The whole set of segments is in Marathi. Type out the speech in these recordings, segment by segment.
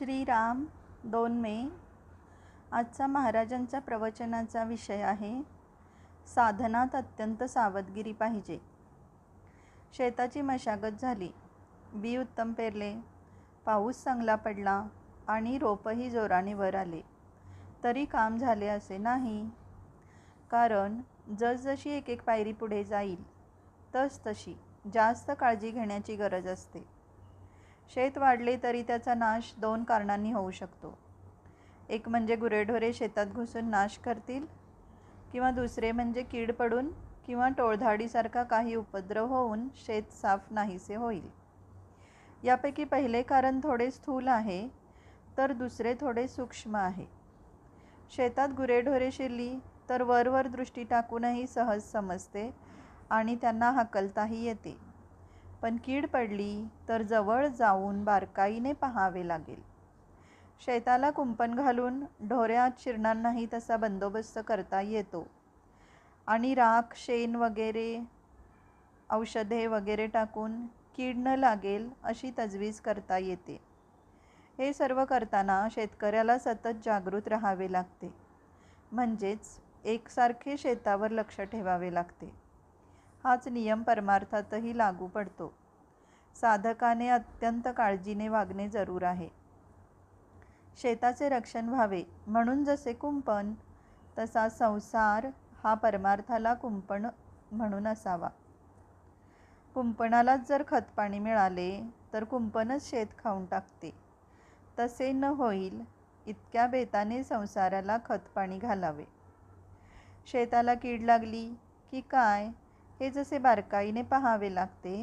श्रीराम दोन मे. आजचा महाराजांचा प्रवचनाचा विषय आहे साधनात अत्यंत सावधगिरी पाहिजे. शेताची मशागत झाली. बी उत्तम पेरले. पाऊस चांगला पडला आणि रोपही जोराने वर आले. तरी काम झाले असे नाही. कारण जसजशी एक एक पायरी पुढे जाईल तसतशी जास्त काळजी घेण्याची गरज असते. शेत वाढले तरी त्याचा नाश दोन कारणांनी होऊ शकतो. एक म्हणजे गुरेढोरे शेतात घुसून नाश करतील किंवा दुसरे म्हणजे कीड पडून किंवा टोळधाडीसारखा काही उपद्रव होऊन शेत साफ नाहीसे होईल. यापैकी पहिले कारण थोडे स्थूल आहे तर दुसरे थोडे सूक्ष्म आहे. शेतात गुरेढोरे शिरली तर वरवर दृष्टी टाकूनही सहज समजते आणि त्यांना हकलताही येते. पण कीड पडली तर जवळ जाऊन बारकाईने पाहावे लागेल. शेताला कुंपण घालून ढोऱ्यात शिरणार नाही तसा बंदोबस्त करता येतो. आणि राख शेण वगैरे औषधे वगैरे टाकून कीड न लागेल अशी तजवीज करता येते. हे सर्व करताना शेतकऱ्याला सतत जागृत राहावे लागते. म्हणजेच एकसारखे शेतावर लक्ष ठेवावे लागते. हाच नियम परमार्थातही लागू पडतो. साधकाने अत्यंत काळजीने वागणे जरूर आहे. शेताचे रक्षण व्हावे म्हणून जसे कुंपण तसा संसार हा परमार्थाला कुंपण म्हणून असावा. कुंपणालाच जर खतपाणी मिळाले तर कुंपणच शेत खाऊन टाकते. तसे न होईल इतक्या बेताने संसाराला खतपाणी घालावे. शेताला कीड लागली की काय? हे जसे बारकाईने पाहावे लागते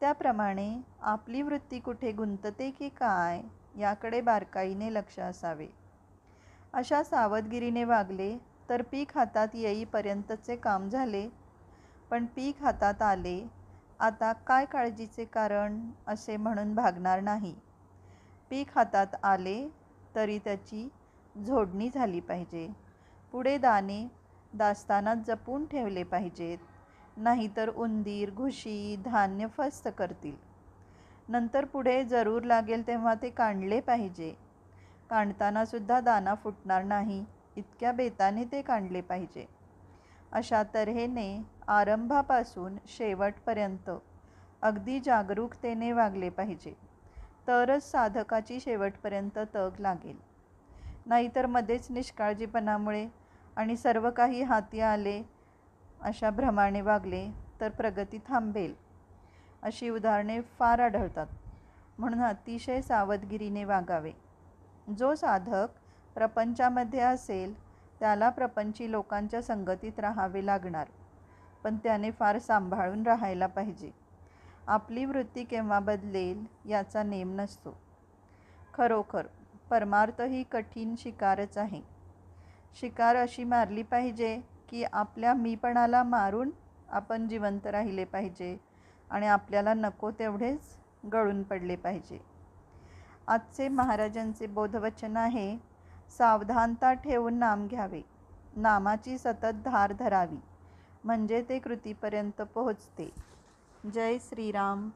त्याप्रमाणे आपली वृत्ती कुठे गुंतते की काय याकडे बारकाईने लक्ष असावे. अशा सावधगिरीने वागले तर पीक हातात येईपर्यंतचे काम झाले. पण पीक हातात आले आता काय काळजीचे कारण असे म्हणून भागणार नाही. पीक हातात आले तरी त्याची झोडणी झाली पाहिजे. पुढे दाणे दास्तानात जपून ठेवले पाहिजेत. नाहीतर उंदीर घुशी धान्य फस्त करतील. नंतर पुढे जरूर लागेल तेव्हा ते काढले पाहिजे. काढतानासुद्धा दाना फुटणार नाही इतक्या बेताने ते काढले पाहिजे. अशा तऱ्हेने आरंभापासून शेवटपर्यंत अगदी जागरूकतेने वागले पाहिजे. तरच साधकाची शेवटपर्यंत तग लागेल. नाहीतर मध्येच निष्काळजीपणामुळे आणि सर्व काही हाती आले अशा भ्रमाने वागले तर प्रगती थांबेल. अशी उदाहरणे फार आढळतात. म्हणून अतिशय सावधगिरीने वागावे. जो साधक प्रपंचामध्ये असेल त्याला प्रपंची लोकांच्या संगतीत राहावे लागणार पण त्याने फार सांभाळून राहायला पाहिजे. आपली वृत्ती केव्हा बदलेल याचा नेम नसतो. खरोखर परमार्थ ही कठीण शिकारच आहे. शिकार अशी मारली पाहिजे की आपल्या मीपणाला मारून आपण जिवंत राहिले पाहिजे आणि आपल्याला नको तेवढेच गळून पडले पाहिजे. आजचे महाराजांचे बोधवचन आहे सावधानता ठेवून नाम घ्यावे. नामाची सतत धार धरावी. म्हणजे ते कृतीपर्यंत पोहोचते. जय श्रीराम.